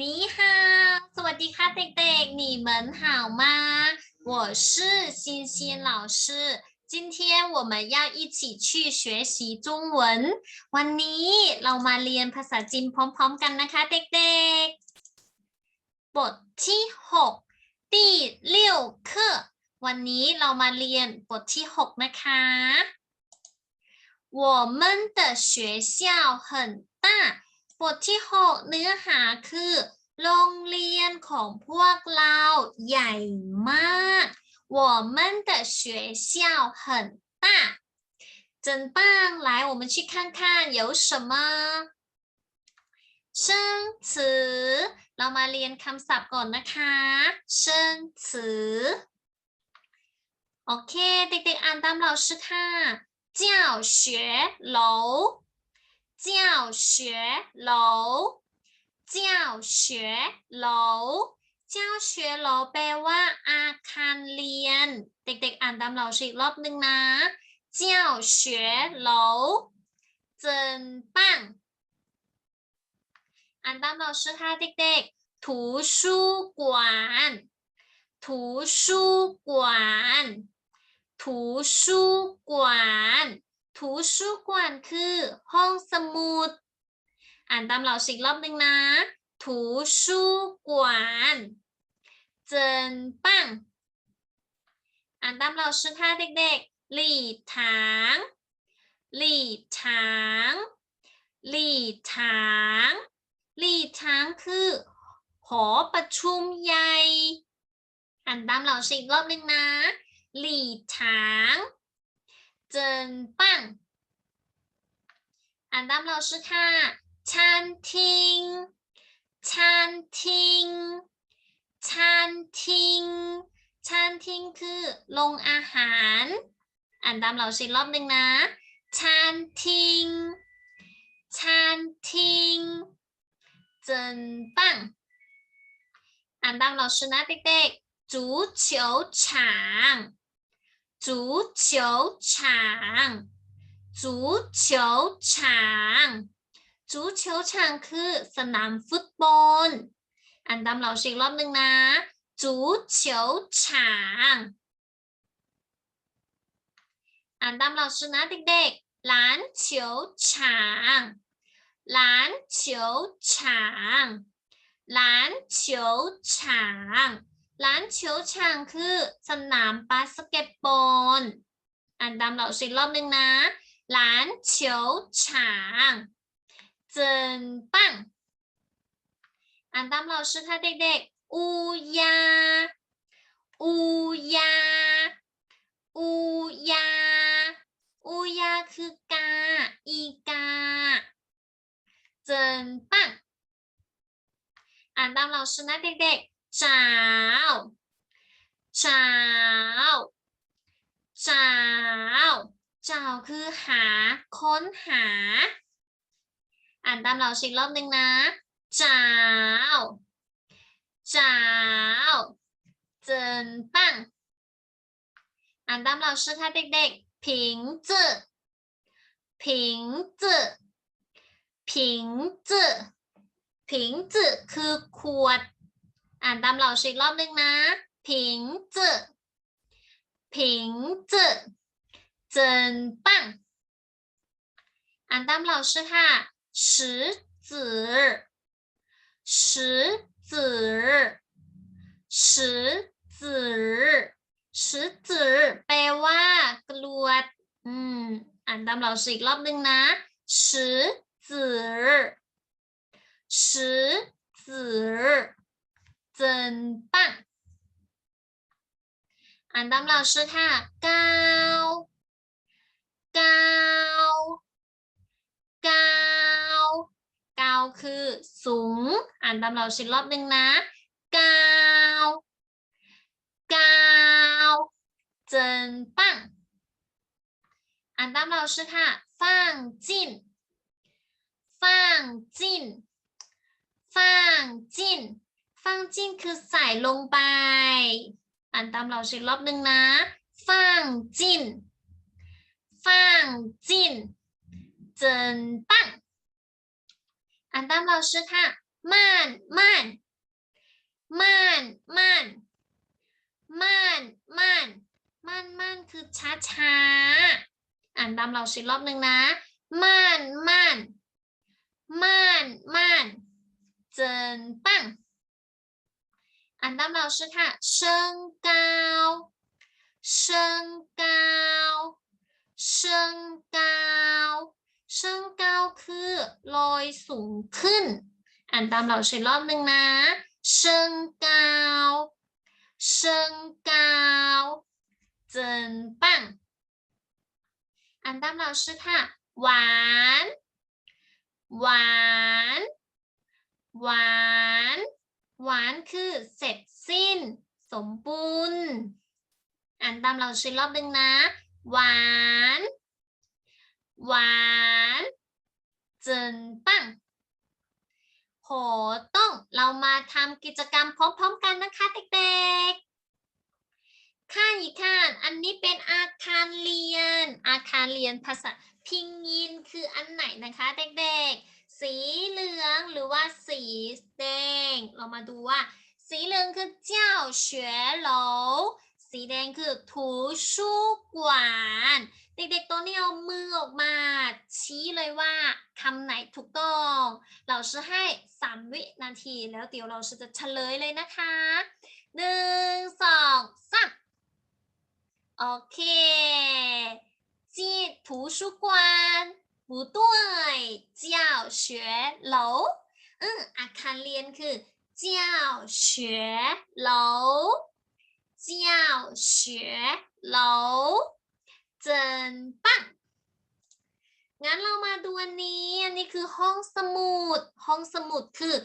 你好，สวัสดีค่ะเด็กๆ，你们好吗？我是欣欣老师，今天我们要一起去学习中文。วันนี้เรามาเรียนภาษาจีนพร้อมๆกันนะคะเด็กๆ บทที่หก第六课วันนี้เรามาเรียนบทที่หกนะคะ我们的学校很大 บทที่หกเนื้อหาคือ โรงเรียนของพวกเราใหญ่มาก我们的学校很大真棒来我们去看看有什么生词เรามาเรียนคำศัพท์ก่อนนะคะ生词โอเค เด็กๆอ่านตามเราชื่อค่ะ教学楼 教学楼教学楼教学楼แปลว่า อาคารเรียน เด็กๆ อ่านตามเราชื่ออีกรอบนึงนะ教学楼真棒อ่านตามเราชื่อค่ะเด็กๆ图书馆图书馆图 ถูชูกวนคือห้องสมุด อ่านตามเราสิกรอบหนึ่งนะ ถูชูกวนเจินปังอ่านตามเราสิค่ะเด็กๆ หลีถาง หลีถาง หลีถาง หลีถางคือหอประชุมใหญ่ อ่านตามเราสิกรอบหนึ่งนะ หลีถาง 真棒อ่านตามเราชื่อค่ะชันทิงชันทิงชันทิงชันทิงคือโรงอาหาร อ่านตามเราสิรอบหนึ่งนะชันทิงชันทิง真棒อ่านตามเราชื่อนะเด็กๆ足球场 足球场足球场足球场คือสนามฟุตบอล อ่านตามเราสิอีกรอบหนึ่งนะ足球场อ่านตามเราชื่อนะเด็กๆ篮球 ร้านเฉียวชางคือสนามบาสเกตบอลอ่านตามเราสิรอบหนึ่งนะร้านเฉียวชางเจิงปังอ่านตามเราสิค่ะเด็กๆอูยาอูยาอูยาอูยาคือกา อีกา เจิงปังอ่านตามเราสินะเด็กๆ เจ้าวจ้าวจ้าวจ้าคือหา ค้นหา อ่านตามเราชิกรอบหนึ่งนะ เจ้าวจ้าว真棒อ่านตามเราชื่อค่ะเด็กๆผิงจื้อผิงจื้อผิงจื้อผิงจื้อคือขวด อ่านตามเหล่าชิกรอบนึงนะผิงจื้อผิงจื้อเจินปังอ่านตามเหาชิกค่ะสิอจื้อสิอจื้อสิอจื้อสิอจื้อแปลว่ากลวดอืมอ่านตามเหล่าชิกรอบนึงนะสิอจื้อสิอจื้อ ค่ะเก้าเก้าเก้าเก้าคือสูงอ่านตามเราสิรอบหนึ่งนะเก้าเก้า真棒อ่านตามเราชื่อค่ะฟางจินฟางจินฟางจิน ฟังจิ้นคือใส่ลงไป อ่านตามเราชิครอบหนึ่งนะฟังจิ้นฟังจิ้นเจินปังอ่านตามเราเช็คค่ะม่านม่านม่านม่านม่านม่านม่านมานคือช้าช้าอ่านตามเราชิรอบหนึ่งนะม่านม่านม่านมานเจินปัง อันดับเราชื่อค่ะเชิงกาวเชิงกาวเชิงกาวเชิงกาวคือลอยสูงขึ้น อ่านตามเราใช้รอบหนึ่งนะเชิงกาวเชิงกาวเจนปังอันตามเราชื่ค่ะหวานหวานหวาน หวานคือเสร็จสิ้น สมบูรณ์อ่านตามเราสิรอบหนึ่งนะ หวาน หวาน真棒โหต้องเรามาทำกิจกรรมพร้อมๆกันนะคะเด็กๆค่ะอีกค่ะอันนี้เป็นอาคารเรียน อาคารเรียนภาษาพิงยินคืออันไหนนะคะเด็กๆ สีเหลืองหรือว่าสีแดง เรามาดูว่า สีเหลืองคือเจ้าเฉวโหลสีแดงคือถูชู่กวานเด็กๆตัวนี้เอามือออกมา ชี้เลยว่าคำไหนถูกต้องเราจะให้สามวินาทีแล้วเดี๋ยวเราจะเฉลยเลยนะคะหนึ่งสองสามโอเคจีถูชู่กวาน 不对教学楼อืมอาคารเรียนคือ教学楼教学楼真棒งั้นเรามาดูอันนี้ อันนี้คือห้องสมุด ห้องสมุดคือ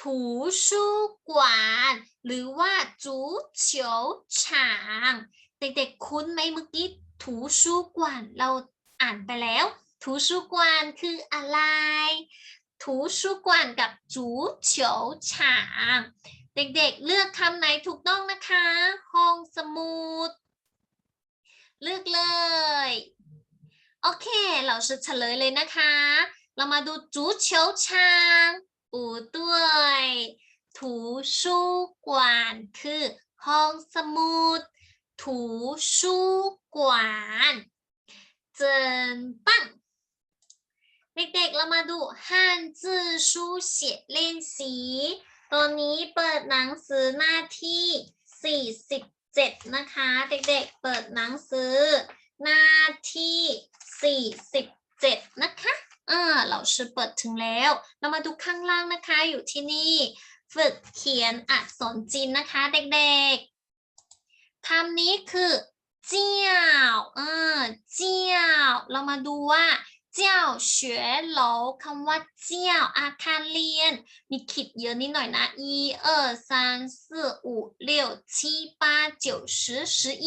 ถูชูกวานหรือว่าจูเฉียวฉาง เด็กๆคุ้นไหมเมื่อกี้ถูชูกวานเราอ่านไปแล้ว ถูชูกวานคืออะไร ถูชูกวานกับจูเฉียวฉาง เด็กๆเลือกคำไหนถูกต้องนะคะ ห้องสมุด เลือกเลย โอเค เราจะเฉลยเลยนะคะ เรามาดูจูเฉียวชาง不对图书馆คือห้องสมุด图书馆真棒เ เด็กๆ เรามาดูฮันจื้อชูเฉียเล่นสี ตอนนี้เปิดหนังสือหน้าที่ 47 นะคะ เด็กๆ เปิดหนังสือหน้าที่ 47 นะคะเออเราชื่อเปิดถึงแล้ว เรามาดูข้างล่างนะคะ อยู่ที่นี่ ฝึกเขียนอักษรจีนนะคะ เด็กๆคำนี้คือเจียวเออเจียว เรามาดูว่า เจ้าเฉวยโหลคำว่าเจ้าอาคารเรียน มีขีดเยอะนิดหน่อยนะ一二三四五六七八九十十一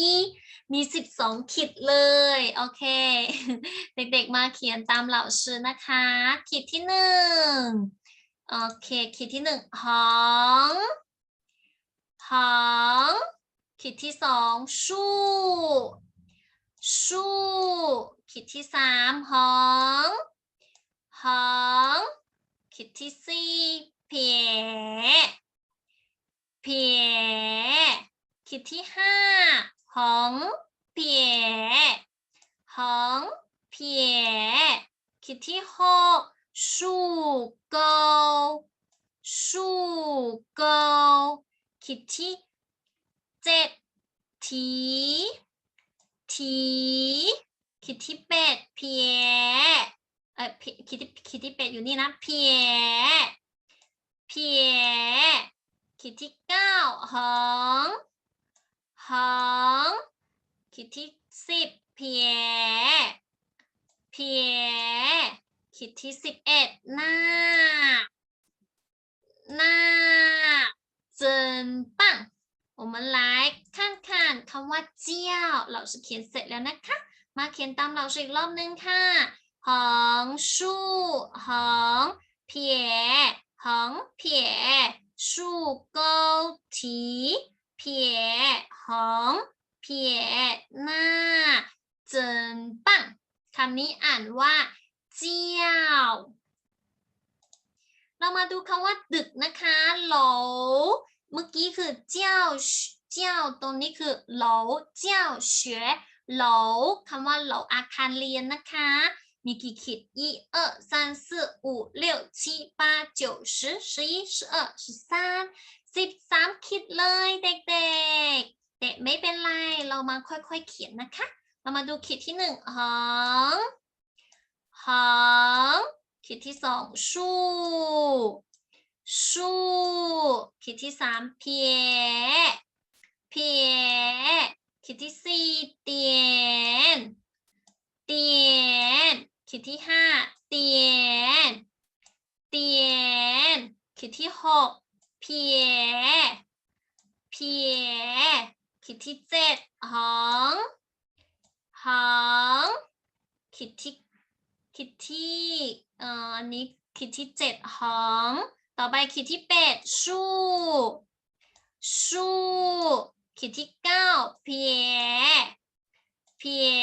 มีสิบสองขีดเลย โอเค เด็กๆมาเขียนตามเหล่าชื่อนะคะ ขีดที่หนึ่งโอเค ขีดที่หนึ่งหองหองขีดที่สองชู่ชู่ ขีดที่สามหองหองขีดที่สี่เพียเพียขีดที่ห้าหองเพียหองเพียขีดที่หกชูเกาชูเกาขีดที่เจ็ดที ที ขีดที่แปดเพียเออพิขีดที่ขีดที่แปดอยู่นี่นะเพียเพียขีดที่เก้าหองหองขีดที่สิบเพียเพียขีดที่สิบเอ็ดหน้า หน้า真棒我们来看看คำว่าเจียวเราจะเขียนเสร็จแล้วนะคะ มาเขียนตามเราอีกรอบนึงค่ะหองชู่หองเพียหองเพียชู่เกาทีเพียหองเพียหน้าเจินปังคำนี้อ่านว่า เจียวเรามาดูคำว่าดึกนะคะโหลเมื่อกี้คือเจ้าเจ้าตรงนี้คือโหลเจ้าเฉ วโหลคำว่าโหลอาคารเรียนนะคะ มีกี่ขีด一二三四五六七八九十十一十二十三สิบสามขีดเลยเด็กๆ แต่ไม่เป็นไร เรามาค่อยๆเขียนนะคะ เรามาดูขีดที่หนึ่งหองหองขีดที่สองชูชูขีดที่สามเพียเพีย ขีดที่สี่เตียน เตียน ขีดที่ห้าเตียน เตียน ขีดที่หกเพียเพียขีดที่เจ็ดหองหองขีดที่ขีดที่เอ่ออันนี้ขีดที่เจ็ดหองต่อไปขีดที่แปดชูชู ขีดที่เก้าเพียเพีย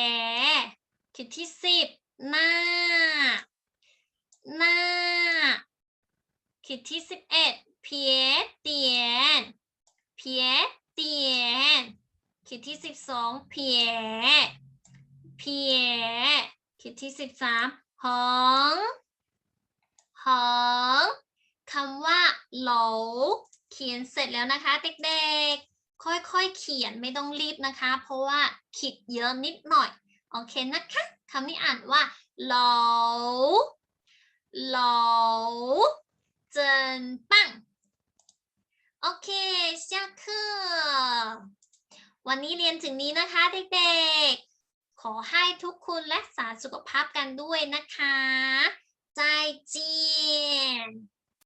ขีดที่สิบหน้า หน้า ขีดที่สิบเอ็ดเพียเตียนเพียเตียนขีดที่สิบสองเพียเพียขีดที่สิบสามหองหองคำว่าโหลเขียนเสร็จแล้วนะคะเด็กๆ ค่อยๆเขียนไม่ต้องรีบนะคะ เพราะว่าขีดเยอะนิดหน่อย โอเคนะคะคำนี้อ่านว่าโหลโหลจินปังโอเค下课วันนี้เรียนถึงนี้นะคะเด็กๆ ขอให้ทุกคนรักษาสุขภาพกันด้วยนะคะ ใจเจียน